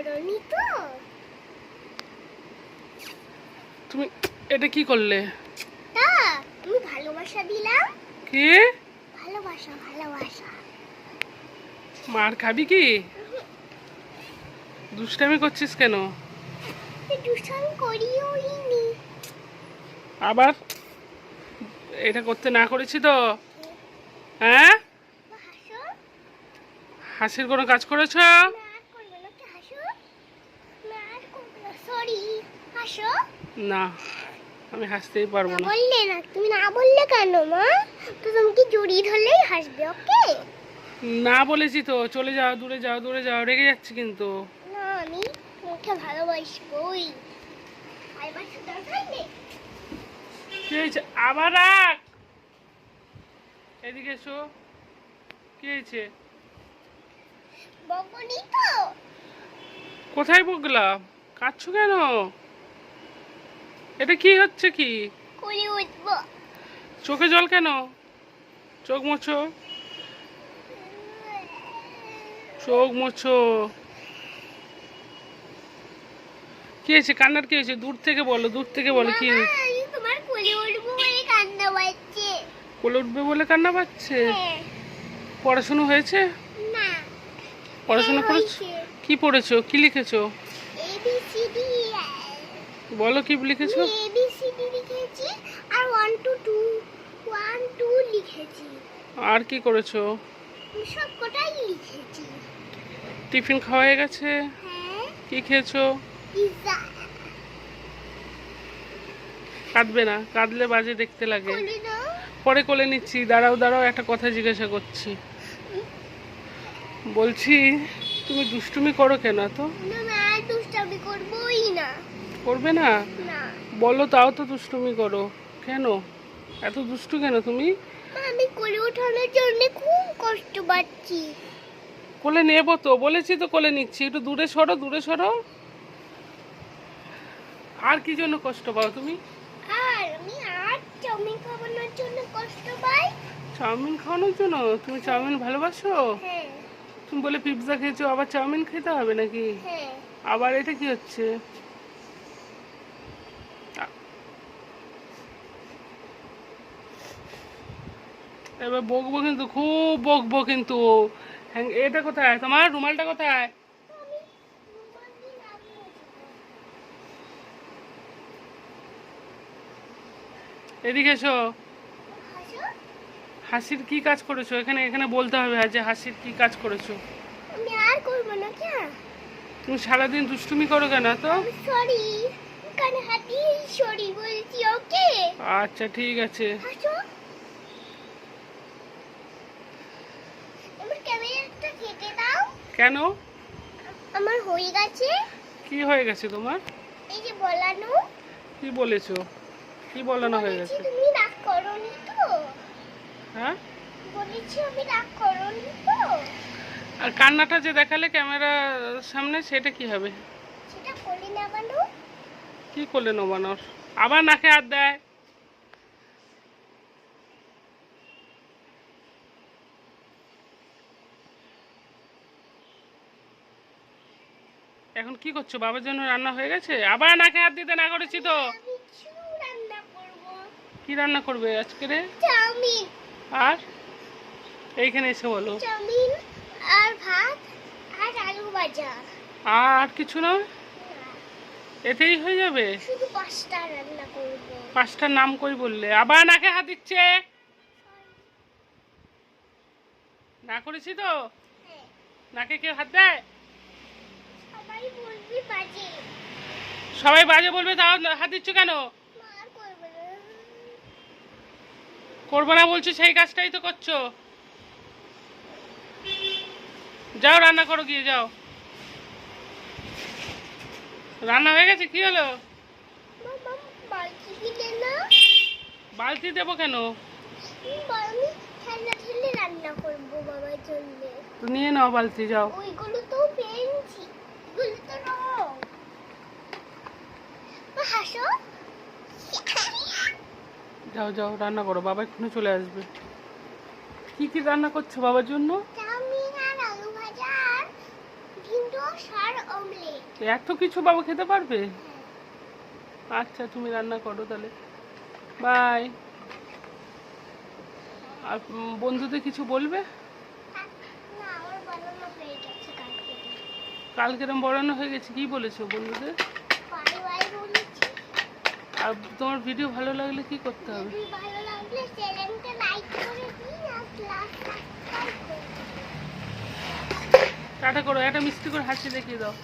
করনি তো তুমি এটা কি করলে? তা আমি ভালোবাসা দিলাম কি? ভালোবাসা ভালোবাসা। মার খাবি কি? দুষ্টামি করছিস কেন? নি। আবার এটা করতে না করেছি তো? হ্যাঁ? হাসির কোনো কাজ করেছ না আর করবে না কি হাসো না আর করবে না সরি। হাসো না আমি হাসতেই পারব না। বললে না তুমি না বললে কেন মা? তো তুমি কি জড়িয়ে ধরলেই হাসবে ওকে? না বলেছি তো চলে যাও দূরে যাও দূরে যাও রেগে যাচ্ছি কিন্তু। না আমি তোমাকে ভালোবাসবই কি হয়েছে? আবার রাখ এদিকে এসো। কি হয়েছে? বকনি তো? কোথায় বকলাম? কাঁদছো কেন? এটা কি হচ্ছে কি? চোখে জল কেন? চোখ মোছো। চোখ মোছো। কি হয়েছে? কান্নার কি হয়েছে? দূর থেকে বলো দূর থেকে বলো কি কোলে উঠবে বলে কান্না পাচ্ছে। হ্যাঁ, পড়াশুনো হয়েছে? পড়াশোনা করেছ? কি পড়েছো? কি লিখেছো? ডি বলো কি লিখেছো? আর টু টু ওয়ান টু লিখেছি। আর কি করেছ? সব কটাই লিখেছি। টিফিন খাওয়া হয়ে গেছে? হ্যাঁ। কি খেয়েছো? কাঁদবে না কাঁদলে বাজে দেখতে লাগে। পরে কোলে নিচ্ছি দাঁড়াও দাঁড়াও একটা কথা জিজ্ঞাসা করছি। বলছি তুমি দুষ্টুমি করো কেন তো না আমি আর দুষ্টামি করবোই না করবে না? বলো তাও তো দুষ্টুমি করো। কেন? এত দুষ্টু কেন তুমি? আমি কোলে ওঠানোর জন্য খুব কষ্ট পাচ্ছি। কোলে নেব তো বলেছি তো কোলে নিচ্ছি। একটু দূরে সরো দূরে সরো। আর কি জন্য কষ্ট পাও তুমি? আর আমি আর চাউমিন খাওয়ানোর জন্য কষ্ট পাই? চাউমিন খাওয়ানোর জন্য? তুমি চাউমিন ভালোবাসো? হ্যাঁ। তুমি বলে পিৎজা খেয়েছো আবার চাউমিন খেতে হবে নাকি? হ্যাঁ। আবার এটা কি হচ্ছে? এবার বকবো কিন্তু খুব বকবো কিন্তু। হ্যাং- এটা কোথায়? তোমার রুমালটা কোথায়? এদিকে এসো। হাসির কি কাজ করেছ? এখানে এখানে বলতে হবে যে হাসির কি কাজ করেছ। আমি আর করব না কে? তুমি সারাদিন দুষ্টুমি করো কেন তো সরি। কানে হাতি সরি বলছি ওকে? আচ্ছা ঠিক আছে হাসো এবার ক্যামেরাটা কেটে দাও কেন? আমার হয়ে গেছে। কি হয়ে গেছে তোমার? এই যে বলানো। কি বলেছ? কি বলানো হয়ে গেছে? তুমি রাগ করনি তো। হ্যাঁ? বলেছি আমি রাগ করনি তো। আর কান্নাটা যে দেখালে ক্যামেরার সামনে সেটা কি হবে? সেটা করে নেবানো কি করলে নবানোর? আবার নাকে হাত দেয়। এখন কি করছ? বাবার জন্য রান্না হয়ে গেছে? আবার নাকে হাত দিতে না করেছি তো। কি রান্না করবে আজকে রে? আর? এইখানে এসে বলো। আর ভাত আর আলু ভাজা। আর কিছু না? এতেই হয়ে যাবে? শুধু পাঁচটা রান্না করব। পাঁচটার নাম কই বললে? আবার নাকে হাত দিচ্ছে? না করেছি তো? হ্যাঁ, নাকে কেউ হাত দেয়? সবাই বাজে। বলবে তাও হাত দিচ্ছ কেন? করবে না। বলছো সেই কাজটাই তো করছ। যাও রান্না করো গিয়ে যাও। রান্না হয়ে গেছে? কি হলো? বালতি দেবো কেন? নিয়ে নাও বালতি যাও ওইগুলো তো পেয়েছি এগুলো তো রং মা, হাসো যাও যাও রান্না করো বাবা এক্ষুনি চলে আসবে। কি কি রান্না করছ বাবার জন্য? এত কিছু বাবা খেতে পারবে? আচ্ছা তুমি রান্না করো তাহলে। বাই। আর বন্ধুদের কিছু বলবে? না আমার বানানো হয়ে গেছে কালকে। কালকে এরম বড়ানো হয়ে গেছে কি বলেছ বন্ধুদের? আর তোমার ভিডিও ভালো লাগলে কি করতে হবে? টাটা করো একটা মিষ্টি করে হাসি দেখিয়ে দাও।